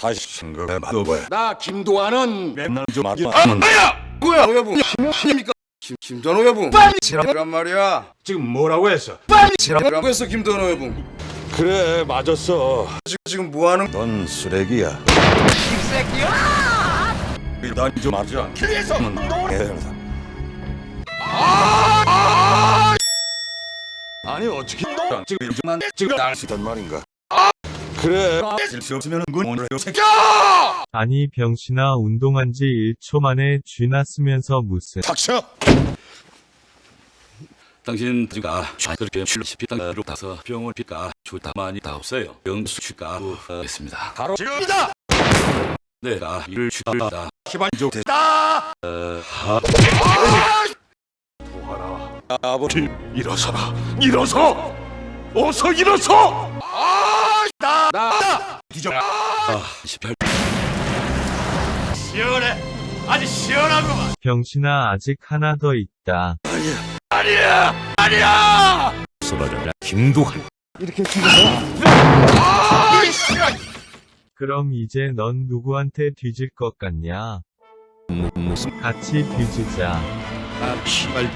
다시 생각해봐도 봐. 나 김도환은 맨날 좀 하지 마면 뭐야? 오여분 김입니까? 김 김전 오여분 지랄란 말이야. 지금 뭐라고 했어? 지랄라고 했어 김전 오여분 그래 맞았어. 지금 지금 뭐하는 넌 쓰레기야. 일단 좀 하지. 그래서 아니 어떻게 지금 좀만 지금 날씨단 말인가? 그래 질수 없으면 군 오늘 요 새끼. 아니 병신아 운동한 지 1초 만에 쥐나 쓰면서 무슨 닥쳐. 당신 지가 그렇게 출시피 땅으로 다서 병원 피가 좋다 많이 다 없어요. 병수 취가 했습니다. 바로 지금이다. 내가 이를 취하다. 시발 좋다. 아버지 일어서라. 일어서. 어서 일어서. 나나 뒤져. 아, 18 시원해. 아주 시원하구만. 병신아 아직 하나 더 있다. 아니야. 아니야. 쏟아져라. 김도한. 그럼 이제 넌 누구한테 뒤질 것 같냐? 무슨 같이 뒤지자. 아, 씨발.